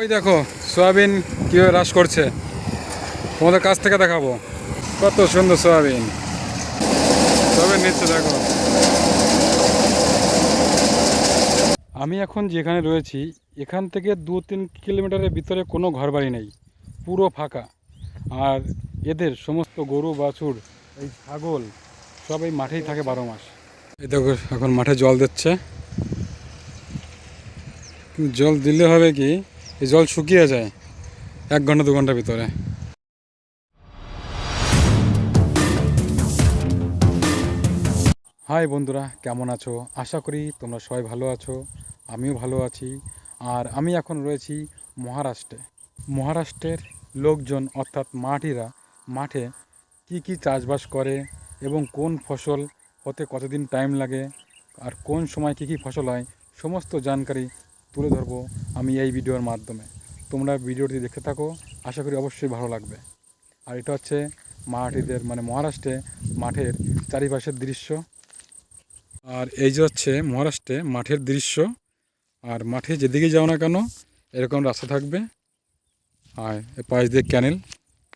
ওই দেখো, সয়াবিন কীভাবে হ্রাস করছে? তোমাদের কাছ থেকে দেখাবো। কত সুন্দর সয়াবিন। সয়াবিন নিচ্ছে দেখো। আমি এখন যেখানে রয়েছি, এখান থেকে দু তিন কিলোমিটারের ভিতরে কোনো ঘরবাড়ি নেই। পুরো ফাঁকা। আর এদের সমস্ত গরু, বাছুর, এই ছাগল সব এই মাঠেই থাকে বারো মাস। এই দেখো, এখন মাঠে জল দিচ্ছে। জল দিলে হবে কি এই জল শুকিয়ে যায় এক ঘণ্টা, দু ঘণ্টার ভিতরে। হাই বন্ধুরা, কেমন আছো? আশা করি তোমরা সবাই ভালো আছো, আমিও ভালো আছি। আর আমি এখন রয়েছি মহারাষ্ট্রে। মহারাষ্ট্রের লোকজন, অর্থাৎ মাটিরা, মাঠে কি কি চাষবাস করে এবং কোন ফসল হতে কতদিন টাইম লাগে, আর কোন সময় কি কি ফসল হয়, সমস্ত জানকারি তুলে ধরবো আমি এই ভিডিওর মাধ্যমে। তোমরা ভিডিওটি দেখতে থাকো, আশা করি অবশ্যই ভালো লাগবে। আর এটা হচ্ছে মারাঠিদের মানে মহারাষ্ট্রে মাঠের চারিপাশের দৃশ্য। আর এই যে হচ্ছে মহারাষ্ট্রে মাঠের দৃশ্য। আর মাঠে যেদিকে যাও না কেন, এরকম রাস্তা থাকবে। আর পাশ দিয়ে ক্যানেল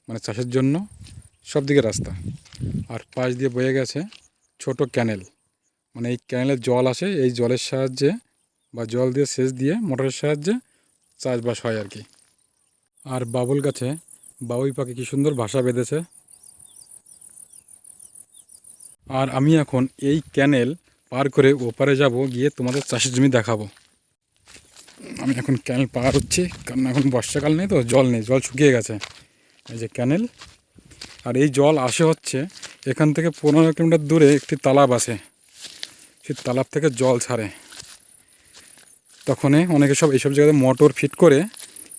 মানে চাষের জন্য সব দিকে রাস্তা। আর পাশ দিয়ে বয়ে গেছে ছোট ক্যানেল। মানে এই ক্যানেলের জল আসে, এই জলের সাহায্যে বা জল দিয়ে সেচ দিয়ে মোটরের সাহায্যে চাষবাস হয় আর কি। আর বাবুল গাছে বাবুই পাখি কি সুন্দর ভাষা বেঁধেছে। আর আমি এখন এই ক্যানেল পার করে ওপারে যাব, গিয়ে তোমাদের চাষের জমি দেখাবো। আমি এখন ক্যানেল পার হচ্ছি, কারণ এখন বর্ষাকাল নেই তো, জল নেই, জল শুকিয়ে গেছে। এই যে ক্যানেল, আর এই জল আসে হচ্ছে এখান থেকে পনেরো কিলোমিটার দূরে একটি তালাব আছে। সেই তালাব থেকে জল ছাড়ে। তখনই অনেকে সব এইসব জায়গাতে মোটর ফিট করে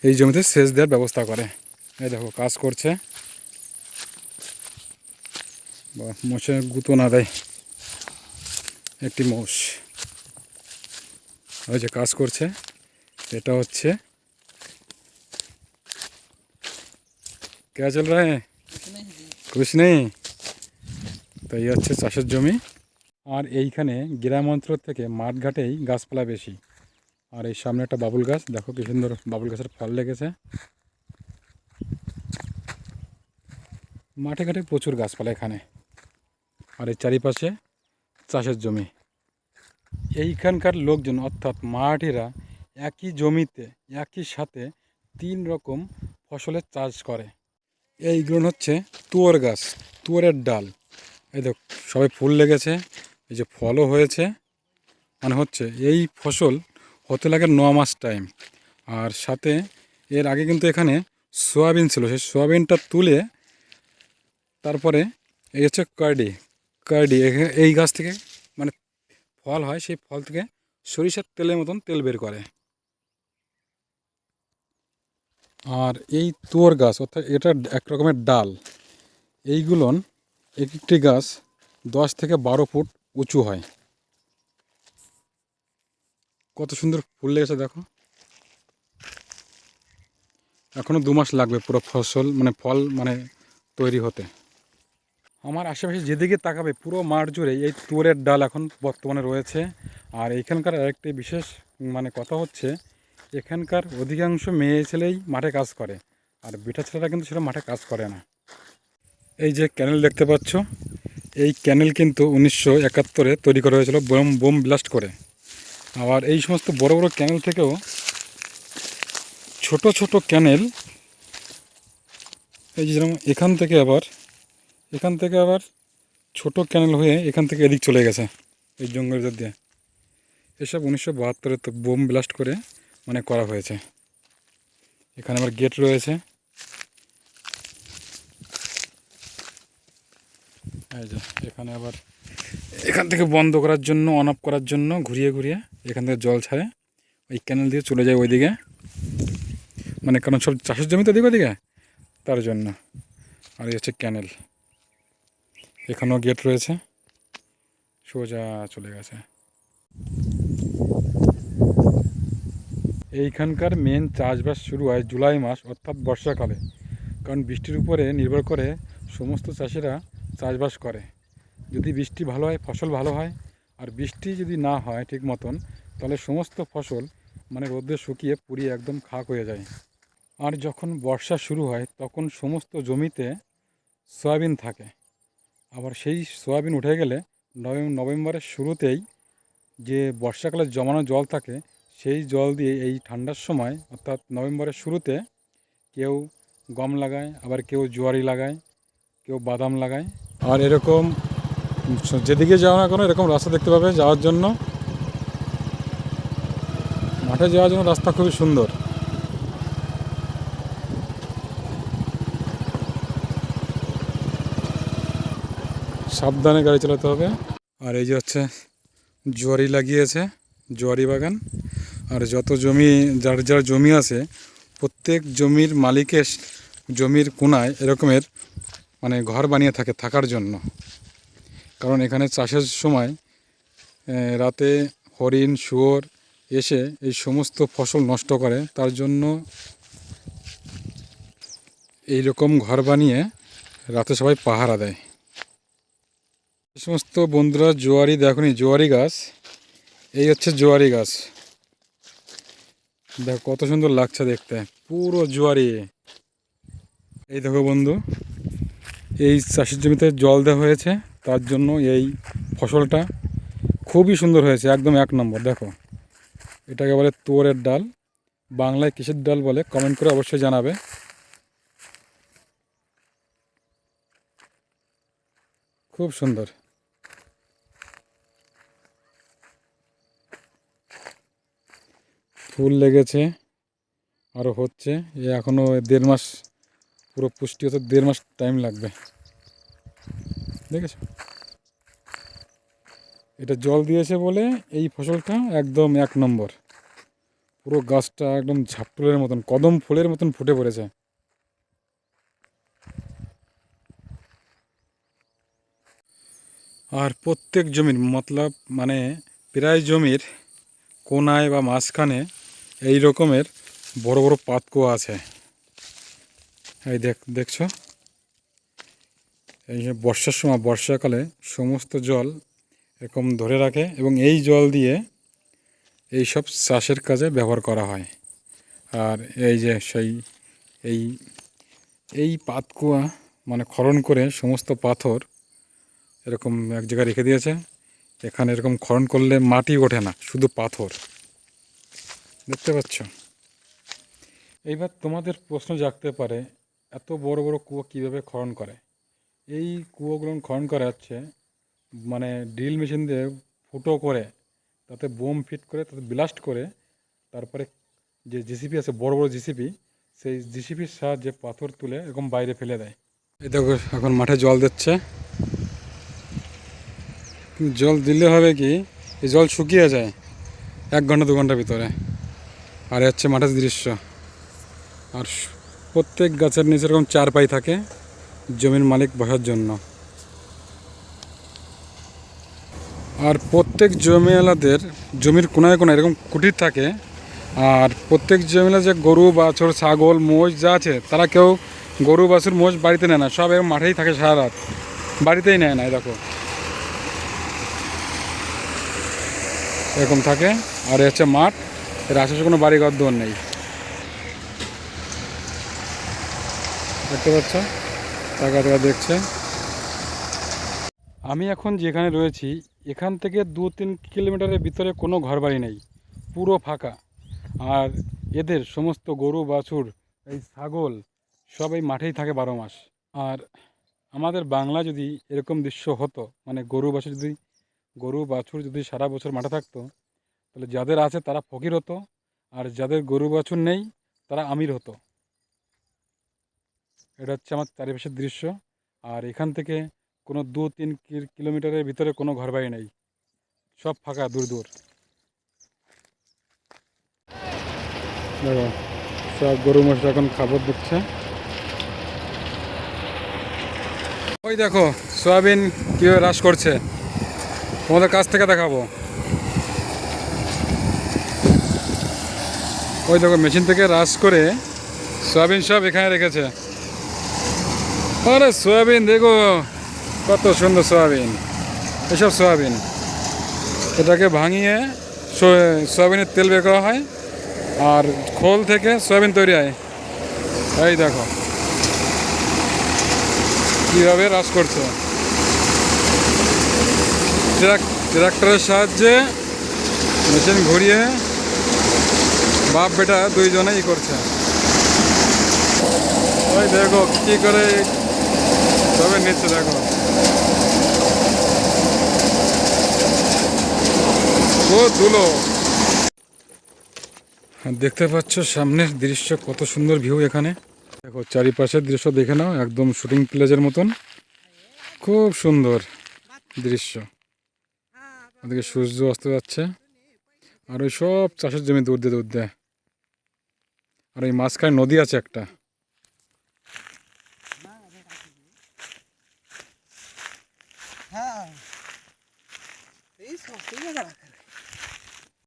এই জমিতে সেচ দেওয়ার ব্যবস্থা করে। এই দেখো, কাজ করছে। বা মোষে গুঁতো না দেয়। একটি মোষ। ওই যে কাজ করছে। এটা হচ্ছে কে চল হ্যাঁ কুছ নেই? তো এই হচ্ছে চাষের জমি। আর এইখানে গ্রাম অঞ্চল থেকে মাঠঘাটেই গাছপালা বেশি। আর এই সামনে একটা বাবুল গাছ। দেখো কি সুন্দর বাবুল গাছের ফল লেগেছে। মাঠে ঘাটে প্রচুর গাছপালা এখানে। আর এই চারিপাশে চাষের জমি। এইখানকার লোকজন, অর্থাৎ মারাঠিরা একই জমিতে, একই সাথে তিন রকম ফসলের চাষ করে। এইগুলো হচ্ছে তুয়োর গাছ, তুয়োরের ডাল। এই দেখ সবাই ফুল লেগেছে, এই যে ফলও হয়েছে। মানে হচ্ছে এই ফসল হতে লাগে ন মাস টাইম আর সাথে এর আগে কিন্তু এখানে সোয়াবিন ছিল। সেই সোয়াবিনটা তুলে তারপরে এই হচ্ছে কার্ডি কার্ডি এই গাছ থেকে মানে ফল হয়, সেই ফল থেকে সরিষার তেলের মতন তেল বের করে। আর এই তুয়োর গাছ, অর্থাৎ এটা এক রকমের ডাল। এইগুলোন এক একটি গাছ দশ থেকে বারো ফুট উঁচু হয়। কত সুন্দর ফুল লেগেছে, দেখো। এখনও দু মাস লাগবে পুরো ফসল মানে ফল মানে তৈরি হতে। আমার আশেপাশে যেদিকে তাকাবে পুরো মাঠ জুড়ে এই তুরের ডাল এখন বর্তমানে রয়েছে। আর এখানকার আরেকটি বিশেষ মানে কথা হচ্ছে, এখানকার অধিকাংশ মেয়ে ছেলেই মাঠে কাজ করে, আর বেটা ছেলেরা কিন্তু সেটা মাঠে কাজ করে না। এই যে ক্যানেল দেখতে পাচ্ছ, এই ক্যানেল কিন্তু উনিশশো একাত্তরে তৈরি করা হয়েছিল, বোম বোম ব্লাস্ট করে। আবার এই সমস্ত বড় বড় ক্যানেল থেকেও ছোট ছোট ক্যানেল, এই যে যেরকম এখান থেকে আবার, এখান থেকে আবার ছোট ক্যানেল হয়ে এখান থেকে এদিক চলে গেছে, এই জঙ্গলের ভিতর দিয়ে। এসব উনিশশো বাহাত্তরে তো বোম ব্লাস্ট করে মানে করা হয়েছে। এখানে আবার গেট রয়েছে। এখানে আবার এখান থেকে বন্ধ করার জন্য অন অফ করার জন্য ঘুরিয়ে ঘুরিয়ে এখান থেকে জল ছাড়ে। ওই ক্যানেল দিয়ে চলে যায় ওইদিকে। মানে কারণ সব চাষের জমি তো দিকে ওদিকে? তার জন্য। আর এই হচ্ছে ক্যানেল এখানেও গেট রয়েছে। সোজা চলে গেছে। এইখানকার মেন চাষবাস শুরু হয় জুলাই মাস, অর্থাৎ বর্ষাকালে। কারণ বৃষ্টির উপরে নির্ভর করে সমস্ত চাষিরা চাষবাস করে। যদি বৃষ্টি ভালো হয়, ফসল ভালো হয়, আর বৃষ্টি যদি না হয় ঠিক মতন, তাহলে সমস্ত ফসল মানে রোদে শুকিয়ে পুড়িয়ে একদম খাক হয়ে যায়। আর যখন বর্ষা শুরু হয়, তখন সমস্ত জমিতে সয়াবিন থাকে। আবার সেই সয়াবিন উঠে গেলে নভেম নভেম্বরের শুরুতেই যে বর্ষাকালে জমানো জল থাকে, সেই জল দিয়ে এই ঠান্ডার সময়, অর্থাৎ নভেম্বরের শুরুতে কেউ গম লাগায়, আবার কেউ জোয়ারি লাগায়, কেউ বাদাম লাগায়। আর এরকম যেদিকে যাও না কোনো এরকম রাস্তা দেখতে পাবে যাওয়ার জন্য। মাঠে যাওয়ার জন্য রাস্তা খুবই সুন্দর। সাবধানে গাড়ি চালাতে হবে। আর এই যে হচ্ছে, জোয়ারি লাগিয়েছে, জোয়ারি বাগান। আর যত জমি, যার যার জমি আছে, প্রত্যেক জমির মালিকের জমির কোনায় এরকমের মানে ঘর বানিয়ে থাকে থাকার জন্য। কারণ এখানে চাষের সময় রাতে হরিণ, শুয়োর এসে এই সমস্ত ফসল নষ্ট করে। তার জন্য এই রকম ঘর বানিয়ে রাতে সবাই পাহারা দেয়। এই সমস্ত বন্ধুরা জোয়ারি দেখনি জোয়ারি গাছ। এই হচ্ছে জোয়ারি গাছ। দেখো, কত সুন্দর লাগছে দেখতে, পুরো জোয়ারি। এই দেখো বন্ধু, এই চাষের জমিতে জল দেওয়া হয়েছে। তার জন্য এই ফসলটা খুবই সুন্দর হয়েছে, একদম এক নম্বর। দেখো, এটাকে বলে তোরের ডাল, বাংলায় কিসের ডাল বলে কমেন্ট করে অবশ্যই জানাবে। খুব সুন্দর। ফুল লেগেছে আরও হচ্ছে, এ এখনও দেড় মাস, পুরো পুষ্টি হতে দেড় মাস টাইম লাগবে। দেখেছ? এটা জল দিয়েছে বলে এই ফসলটা একদম এক নম্বর। পুরো গাছটা একদম ঝাপটুলের মতন, কদম ফুলের মতন ফুটে পড়েছে। আর প্রত্যেক জমির মতলব মানে প্রায় জমির কোনায় বা মাঝখানে এই রকমের বড় বড় পাতকুয়া আছে। এই দেখ, দেখছ? এই বর্ষার সময়, বর্ষাকালে সমস্ত জল এরকম ধরে রাখে এবং এই জল দিয়ে এই সব চাষের কাজে ব্যবহার করা হয়। আর এই যে সেই, এই এই পাতকুয়া মানে খনন করে সমস্ত পাথর এরকম এক জায়গায় রেখে দিয়েছে। এখানে এরকম খনন করলে মাটি ওঠে না, শুধু পাথর। দেখতে পাচ্ছ? এইবার তোমাদের প্রশ্ন জাগতে পারে, এত বড় বড় কুয়ো কীভাবে খনন করে? এই কুয়োগুলো খনন করা হচ্ছে মানে ড্রিল মেশিন দিয়ে ফুটো করে, তাতে বোম ফিট করে, তাতে ব্লাস্ট করে, তারপরে যে জিসিপি আছে, বড় বড় জিসিপি, সেই জিসিপির সাহায্যে পাথর তুলে এরকম বাইরে ফেলে দেয়। এই দেখো, এখন মাঠে জল দিচ্ছে। জল দিলে হবে কি, এই জল শুকিয়ে যায় এক ঘণ্টা, দু ঘণ্টার ভিতরে। আর হচ্ছে মাঠের দৃশ্য। আর প্রত্যেক গাছের নিচে এরকম চার পাই থাকে। জমির মালিক বসার জন্য। আর প্রত্যেক জমিওয়ালাদের জমির কোনায় কোনায় এরকম কুটির থাকে, আর প্রত্যেক জমিওয়ালা যে গরু, বাছুর, ছাগল মোষ যা আছে, তারা কেউ গরু, বাছুর মোষ বাড়িতে নেয় না। সব এরকম মাঠেই থাকে সারা রাত। বাড়িতেই নেয় না দেখো। এরকম থাকে, আর হচ্ছে মাঠ। এর আশেপাশে কোনো বাড়ি ঘর দোর নেই। দেখতে পাচ্ছ? টাকা টাকা দেখছে। আমি এখন যেখানে রয়েছি, এখান থেকে দু তিন কিলোমিটারের ভিতরে কোনো ঘরবাড়ি নেই, পুরো ফাঁকা। আর এদের সমস্ত গরু, বাছুর, এই ছাগল সব এই মাঠেই থাকে বারো মাস। আর আমাদের বাংলা যদি এরকম দৃশ্য হতো মানে গরু, বাছুর যদি, গরু, বাছুর যদি সারা বছর মাঠে থাকতো, তাহলে যাদের আছে তারা ফকির হতো, আর যাদের গরু, বাছুর নেই, তারা আমির হতো। এটা হচ্ছে আমার চারিপাশের দৃশ্য। আর এখান থেকে কোনো দু তিন কিলোমিটারের ভিতরে কোনো ঘরবাড়ি নেই। সব ফাঁকা, দূর দূর। দেখো, সব গরু মোষ এখন খাবার দিচ্ছে। ওই দেখো, সয়াবিন কীভাবে হ্রাস করছে। তোমাদের কাছ থেকে দেখাবো। ওই দেখো, মেশিন থেকে রাস করে সয়াবিন সব এখানে রেখেছে। আরে সয়াবিন, দেখো, কত সুন্দর সয়াবিন। এসব সয়াবিন। এটাকে ভাঙিয়ে সয়াবিনের তেল বের করা হয় আর খোল থেকে সয়াবিন তৈরি হয়। এই দেখো। কীভাবে রাস করছে। ট্রাক- ট্রাক্টরের সাহায্যে মেশিন ঘুরিয়ে বাপ বেটা দুইজনেই করছে। ওই দেখো, কী করে তবে নিচ্ছে দেখো। ও দুলো দেখতে পাচ্ছ সামনের দৃশ্য, কত সুন্দর ভিউ এখানে। দেখো, চারিপাশের দৃশ্য দেখে নাও, একদম শুটিং প্লেজের মতন। খুব সুন্দর দৃশ্য। ওদিকে সূর্য অস্ত যাচ্ছে। আর ওই সব চাষের জমি দূর দিয়ে দূর দেয়। আর ওই মাঝখানে নদী আছে একটা। হ্যাঁ এই সস্তাই জায়গা রাখা